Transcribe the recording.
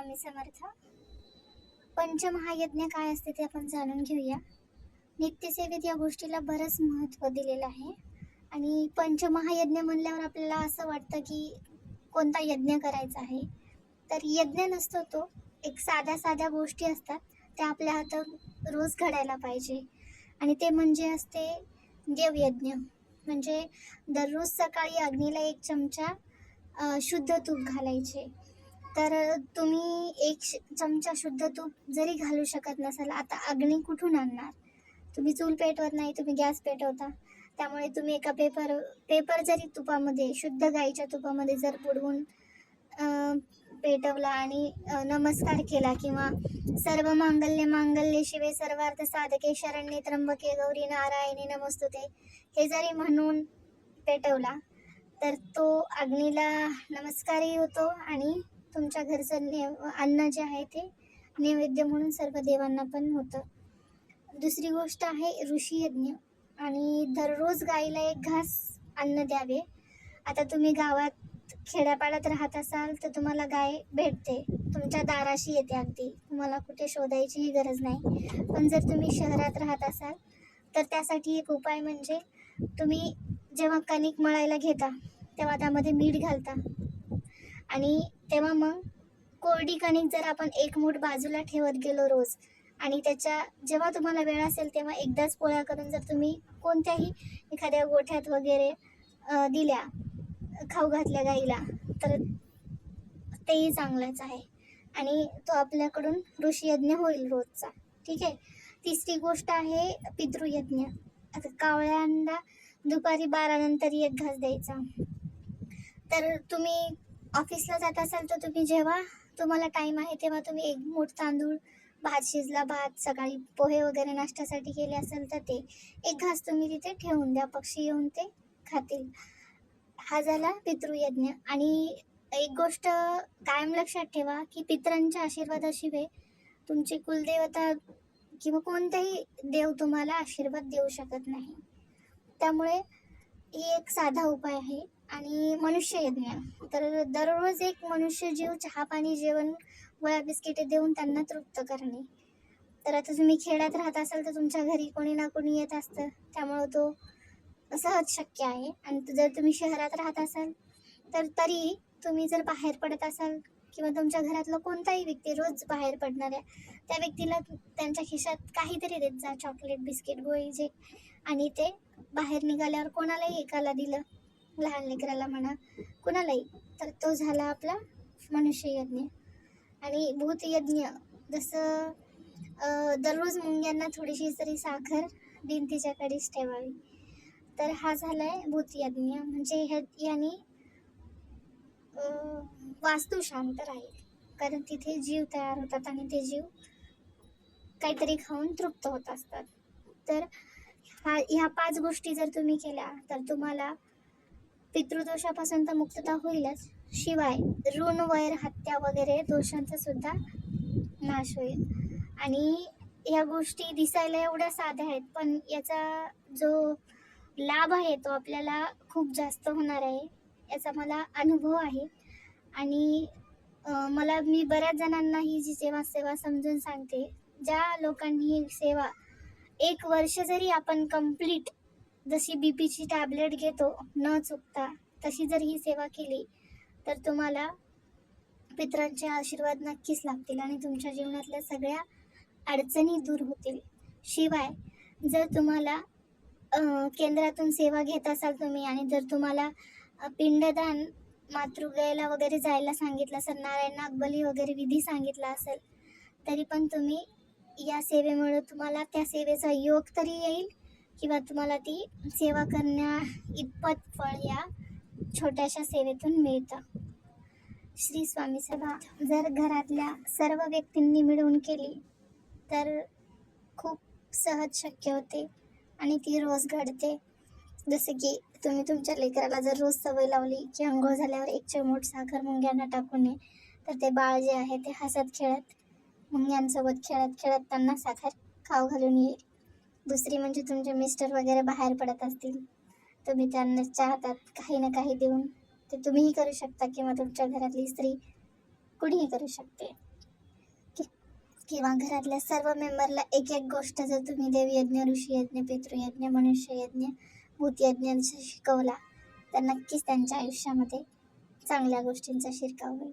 स्वामी समर्थ पंचमहायज्ञ काय असते ते आपण जाणून घेऊया. नित्यसेवेत या गोष्टीला बरंच महत्त्व दिलेलं आहे. आणि पंचमहायज्ञ म्हणल्यावर आपल्याला असं वाटतं की कोणता यज्ञ करायचा आहे. तर यज्ञ नसतो तो एक साध्या साध्या गोष्टी असतात त्या आपल्या हातात रोज घडायला पाहिजे. आणि ते म्हणजे असते देवयज्ञ. म्हणजे दररोज सकाळी अग्नीला एक चमचा शुद्ध तूप घालायचे. तर तुम्ही एक श- चमचा शुद्ध तूप जरी घालू शकत नसाल आता अग्नी कुठून आणणार? तुम्ही चूल पेटवत नाही तुम्ही गॅस पेटवता. त्यामुळे तुम्ही एका पेपर पेपर जरी तुपामध्ये शुद्ध गाईच्या तुपामध्ये जर बुडवून पेटवला आणि नमस्कार केला किंवा सर्व मांगल्य मांगल्य शिवे सर्वार्थ साधके शरण्ये त्र्यंबके गौरी नारायणी नमस्तुते हे जरी म्हणून पेटवला तर तो अग्नीला नमस्कारही होतो आणि तुमच्या घरचं ने अन्न जे आहे ते नैवेद्य म्हणून सर्व देवांना पण होतं. दुसरी गोष्ट आहे ऋषी यज्ञ. आणि दररोज गाईला एक घास अन्न द्यावे. आता तुम्ही गावात खेड्यापाड्यात राहत असाल तर तुम्हाला गाय भेटते. तुमच्या दाराशी येते अगदी. तुम्हाला कुठे शोधायचीही गरज नाही. पण जर तुम्ही शहरात राहत असाल तर त्यासाठी एक उपाय म्हणजे तुम्ही जेव्हा कणिक मळायला घेता तेव्हा त्यामध्ये मीठ घालता. आणि तेव्हा मग कोरडी कणिक जर आपण एक मूठ बाजूला ठेवत गेलो रोज आणि त्याच्या जेव्हा तुम्हाला वेळ असेल तेव्हा एकदाच पोळ्या करून जर तुम्ही कोणत्याही एखाद्या गोठ्यात वगैरे दिल्या खाऊ घातल्या गाईला तर तेही चांगलंच आहे. आणि तो आपल्याकडून ऋषीयज्ञ होईल रोजचा. ठीक आहे? तिसरी गोष्ट आहे पितृयज्ञ. आता कावळ्यांना दुपारी बारानंतर एक घास द्यायचा. तर तुम्ही ऑफिसला जात असाल तर तुम्ही जेव्हा तुम्हाला टाईम आहे तेव्हा तुम्ही एक मूठ तांदूळ भात शिजला भात सकाळी पोहे वगैरे नाश्त्यासाठी केले असेल तर ते एक घास तुम्ही तिथे ठेवून द्या. पक्षी येऊन ते खातील. हा झाला पितृयज्ञ आणि एक गोष्ट कायम लक्षात ठेवा की पितरांच्या आशीर्वादाशिवाय तुमची कुलदेवता किंवा कोणताही देव तुम्हाला आशीर्वाद देऊ शकत नाही. त्यामुळे ही एक साधा उपाय आहे. आणि मनुष्य यज्ञ. तर दररोज एक मनुष्य जीव चहा पाणी जेवण वया बिस्किटे देऊन त्यांना तृप्त करणे. तर आता तुम्ही खेड्यात राहत असाल तर तुमच्या घरी कोणी ना कोणी येत असतं. त्यामुळं तो सहज शक्य आहे. आणि जर तुम्ही शहरात राहत असाल तर तरी तुम्ही जर बाहेर पडत असाल किंवा तुमच्या घरातला कोणताही व्यक्ती रोज बाहेर पडणाऱ्या त्या व्यक्तीला त्यांच्या खिशात काहीतरी देत जा. चॉकलेट बिस्किट गोळी जे आणि ते बाहेर निघाल्यावर कोणालाही एकाला दिलं लहान लेकराला म्हणा कुणालाही. तर तो झाला आपला मनुष्य यज्ञ. आणि भूतयज्ञ जसं दररोज मुंग्यांना थोडीशी तरी साखर भिंतीच्याकडेच ठेवावी. तर हा झाला आहे भूतयज्ञ म्हणजे ह्या याने वास्तू शांत राहील. कारण तिथे जीव तयार होतात आणि ते जीव काहीतरी खाऊन तृप्त होत असतात. तर हा ह्या पाच गोष्टी जर तुम्ही केल्या तर तुम्हाला पितृदोषापासून तर मुक्तता होईलच. शिवाय ऋण वैर हत्या वगैरे दोषांचा सुद्धा नाश होईल. आणि या गोष्टी दिसायला एवढ्या साध्या आहेत पण याचा जो लाभ आहे तो आपल्याला खूप जास्त होणार आहे याचा मला अनुभव आहे. आणि मला मी बऱ्याच जणांना ही जी सेवा सेवा समजून सांगते. ज्या लोकांनी ही सेवा एक वर्ष जरी आपण कंप्लीट जशी बी पीची टॅबलेट घेतो न चुकता तशी जर ही सेवा केली तर तुम्हाला पितरांचे आशीर्वाद नक्कीच लागतील आणि तुमच्या जीवनातल्या सगळ्या अडचणी दूर होतील. शिवाय जर तुम्हाला केंद्रातून सेवा घेत असाल तुम्ही आणि जर तुम्हाला पिंडदान मातृगयाला वगैरे जायला सांगितलं असेल नारायण नागबली वगैरे विधी सांगितला असेल तरी पण तुम्ही या सेवेमुळे तुम्हाला त्या सेवेचा योग तरी येईल किंवा तुम्हाला ती सेवा करण्या इतपत फळ या छोट्याशा सेवेतून मिळतं. श्री स्वामी सभा. जर घरातल्या सर्व व्यक्तींनी मिळून केली तर खूप सहज शक्य होते आणि ती रोज घडते. जसं की तुम्ही तुमच्या लेकराला जर रोज सवय लावली की अंघोळ झाल्यावर एक चिमूट साखर मुंग्यांना टाकून नये तर ते बाळ जे आहे ते हसत खेळत मुंग्यांसोबत खेळत खेळत त्यांना साखर खाऊ घालून येईल. दुसरी म्हणजे तुमचे मिस्टर वगैरे बाहेर पडत असतील तुम्ही त्यांना चाहतात काही ना काही देऊन ते तुम्हीही करू शकता किंवा तुमच्या घरातली स्त्री कुणीही करू शकते. किंवा घरातल्या सर्व मेंबरला एक एक गोष्ट जर तुम्ही देवयज्ञ ऋषी यज्ञ पितृयज्ञ मनुष्य यज्ञ शिकवला तर नक्कीच त्यांच्या आयुष्यामध्ये चांगल्या गोष्टींचा शिरकाव होईल.